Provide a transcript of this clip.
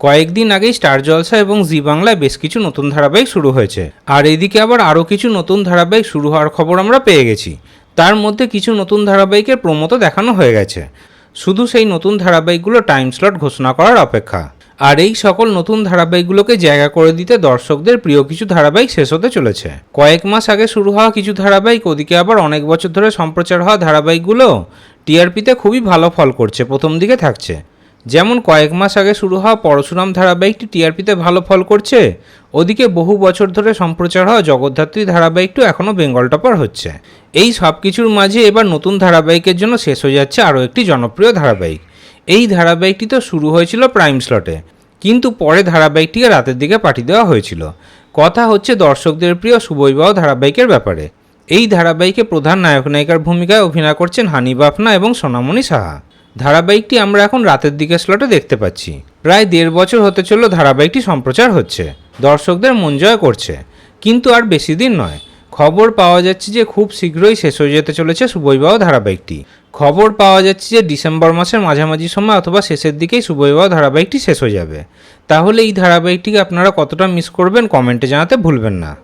কয়েকদিন আগেই স্টার জলসা এবং জি বাংলায় বেশ কিছু নতুন ধারাবাহিক শুরু হয়েছে। আর এদিকে আবার আরও কিছু নতুন ধারাবাহিক শুরু হওয়ার খবর আমরা পেয়ে গেছি। তার মধ্যে কিছু নতুন ধারাবাহিকের প্রমোতো দেখানো হয়ে গেছে। শুধু সেই নতুন ধারাবাহিকগুলো টাইম স্লট ঘোষণা করার অপেক্ষা। আর এই সকল নতুন ধারাবাহিকগুলোকে জায়গা করে দিতে দর্শকদের প্রিয় কিছু ধারাবাহিক শেষ হতে চলেছে। কয়েক মাস আগে শুরু হওয়া কিছু ধারাবাহিক, ওদিকে আবার অনেক বছর ধরে সম্প্রচার হওয়া ধারাবাহিকগুলো টিআরপিতে খুবই ভালো ফল করছে, প্রথম দিকে থাকছে। যেমন কয়েক মাস আগে শুরু হওয়া পরশুরাম ধারাবাহিকটি টিআরপিতে ভালো ফল করছে, ওদিকে বহু বছর ধরে সম্প্রচার হওয়া জগদ্ধাত্রী ধারাবাহিকটিও এখনও বেঙ্গল টপার হচ্ছে। এই সব কিছুর মাঝে এবার নতুন ধারাবাহিকের জন্য শেষ হয়ে যাচ্ছে আরও একটি জনপ্রিয় ধারাবাহিক। এই ধারাবাহিকটি তো শুরু হয়েছিল প্রাইম স্লটে, কিন্তু পরে ধারাবাহিকটিকে রাতের দিকে পাঠিয়ে দেওয়া হয়েছিল। কথা হচ্ছে দর্শকদের প্রিয় সুবৈবাহ ধারাবাহিকের ব্যাপারে। এই ধারাবাহিকে প্রধান নায়ক নায়িকার ভূমিকায় অভিনয় করছেন হানি বাফনা এবং সোনামণি সাহা। ধারাবাহিকটি আমরা এখন রাতের দিকে স্লটে দেখতে পাচ্ছি। প্রায় দেড় বছর হতে চলল ধারাবাহিকটি সম্প্রচার হচ্ছে। দর্শকদের মন জয় করছে। কিন্তু আর বেশি দিন নয়। খবর পাওয়া যাচ্ছে যে খুব শীঘ্রই শেষ হয়ে যেতে চলেছে সুবৈবাহ ধারাবাহিকটি। খবর পাওয়া যাচ্ছে যে ডিসেম্বর মাসের মাঝামাঝি সময় অথবা শেষের দিকেই সুবৈবাহ ধারাবাহিকটি শেষ হয়ে যাবে। তাহলে এই ধারাবাহিকটিকে আপনারা কতটা মিস করবেন কমেন্টে জানাতে ভুলবেন না।